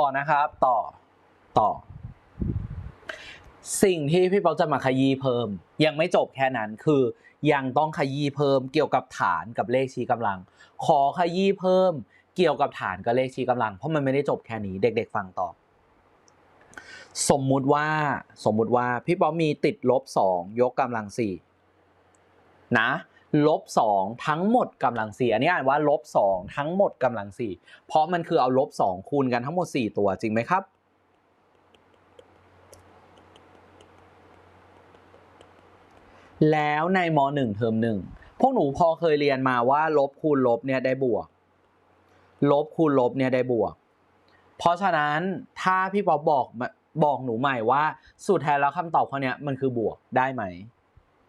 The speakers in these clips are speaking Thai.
่อนะครับ ต่อต่อ สิ่งที่พี่เปจะมาขยี้เพิ่ม ยังไม่จบแค่นั้นคือยังต้องขยี้เพิ่มเกี่ยวกับฐานกับเลขชี้กำลัง ขอขยี้เพิ่มเกี่ยวกับฐานกับเลขชี้กำลัง เพราะมันไม่ได้จบแค่นี้เด็ก ๆ ฟังต่อ สมมุติว่าสมมุติว่าพี่ป๊อปมีติดลบสองยกกำลังสี่นะ ลบสองทั้งหมดกำลังสี่อันนี้อ่านว่าลบสองทั้งหมดกำลังสี่เพราะมันคือเอาลบสองคูณกันทั้งหมดสี่ตัวจริงไหมครับ แล้วในมหนึ่งเทอมหนึ่งพวกหนูพอเคยเรียนมาว่าลบคูณลบเนี่ยได้บวก ลบคูณลบเนี่ยได้บวก เพราะฉะนั้นถ้าพี่ป๊อปบอกบอกหนูใหม่ว่าสุดท้แล้วคำตอบข้อนี้มันคือบวกได้ไหม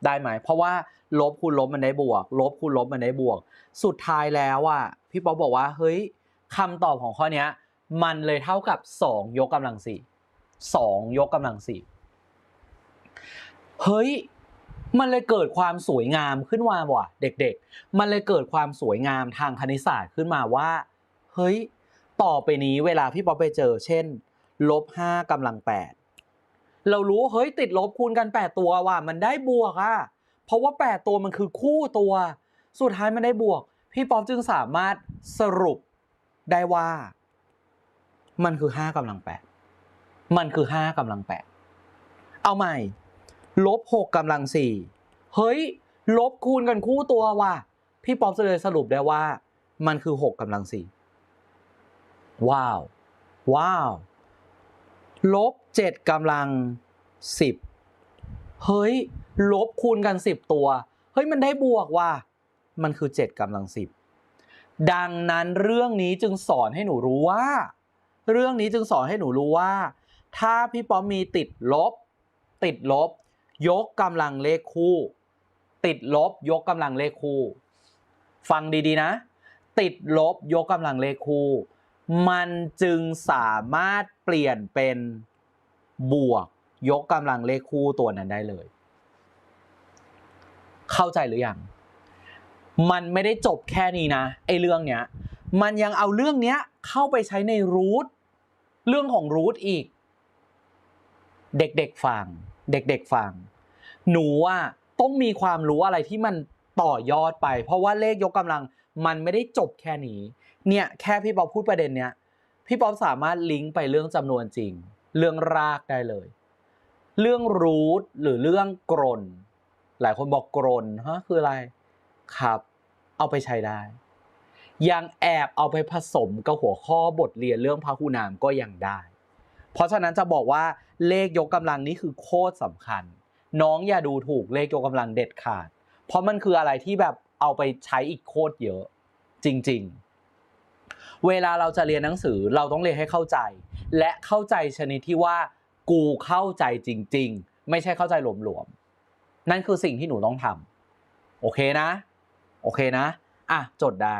ได้ไหม เพราะว่าลบคูณลบมันได้บวก ลบคูณลบมันได้บวก สุดท้ายแล้วอะพี่ป๊อปบอกว่าเฮ้ยคำตอบของข้อเนี้ยมันเลยเท่ากับสองยกกำลังสี่สองยกกำลังสี่เฮ้ยมันเลยเกิดความสวยงามขึ้นมาว่ะ เด็กๆ มันเลยเกิดความสวยงามทางคณิตศาสตร์ขึ้นมาว่า เฮ้ย ต่อไปนี้เวลาพี่ป๊อปไปเจอ เช่นลบห้ากำลังแปด เรารู้เฮ้ยติดลบคูณกันแปดตัวว่ะมันได้บวกอะเพราะว่าแปดตัวมันคือคู่ตัว สุดท้ายมันได้บวก พี่ป๊อปจึงสามารถสรุปได้ว่า มันคือห้ากำลังแปดมันคือห้ากำลังแปดเอาใหม่ลบหกกำลังสี่เฮ้ย ลบคูณกันคู่ตัวว่ะพี่ป๊อปจะเลยสรุปได้ว่า มันคือหกกำลังสี่ว้าว ว้าว ลบเจ็ดกำลังสิบเฮ้ย ลบคูณกันสิบตัว เฮ้ย มันได้บวกว่ะมันคือเจ็ดกำลังสิบดังนั้นเรื่องนี้จึงสอนให้หนูรู้ว่า เรื่องนี้จึงสอนให้หนูรู้ว่า ถ้าพี่ป๊อปมีติดลบ ติดลบ ยกกำลังเลขคู่ ติดลบยกกำลังเลขคู่ ฟังดีๆนะ ติดลบยกกำลังเลขคู่ มันจึงสามารถเปลี่ยนเป็นบวกยกกำลังเลขคู่ตัวนั้นได้เลย เข้าใจหรือยัง มันไม่ได้จบแค่นี้นะไอ้เรื่องเนี้ย มันยังเอาเรื่องเนี้ยเข้าไปใช้ในรูทเรื่องของรูทอีก เด็กๆฟัง เด็กๆฟัง หนูว่าต้องมีความรู้อะไรที่มันต่อยอดไป เพราะว่าเลขยกกำลัง มันไม่ได้จบแค่นี้เนี่ยแค่พี่ป๊อปพูดประเด็นเนี้ยพี่ป๊อปสามารถลิงก์ไปเรื่องจำนวนจริง เรื่องรากได้เลย เรื่องรูทหรือเรื่องกรนหลายคนบอกกรนฮะคืออะไรครับ เอาไปใช้ได้ ยังแอบเอาไปผสมกับหัวข้อบทเรียนเรื่องพหุนามก็ยังได้ เพราะฉะนั้นจะบอกว่าเลขยกกำลังนี่คือโคตรสำคัญ น้องอย่าดูถูกเลขยกกำลังเด็ดขาด เพราะมันคืออะไรที่แบบ เอาไปใช้อีกโคตรเยอะ จริง ๆ เวลาเราจะเรียนหนังสือเราต้องเรียนให้เข้าใจ และเข้าใจชนิดที่ว่า กูเข้าใจจริง ๆ ไม่ใช่เข้าใจหลวมๆนั่นคือสิ่งที่หนูต้องทำโอเคนะ โอเคนะ อะ จดได้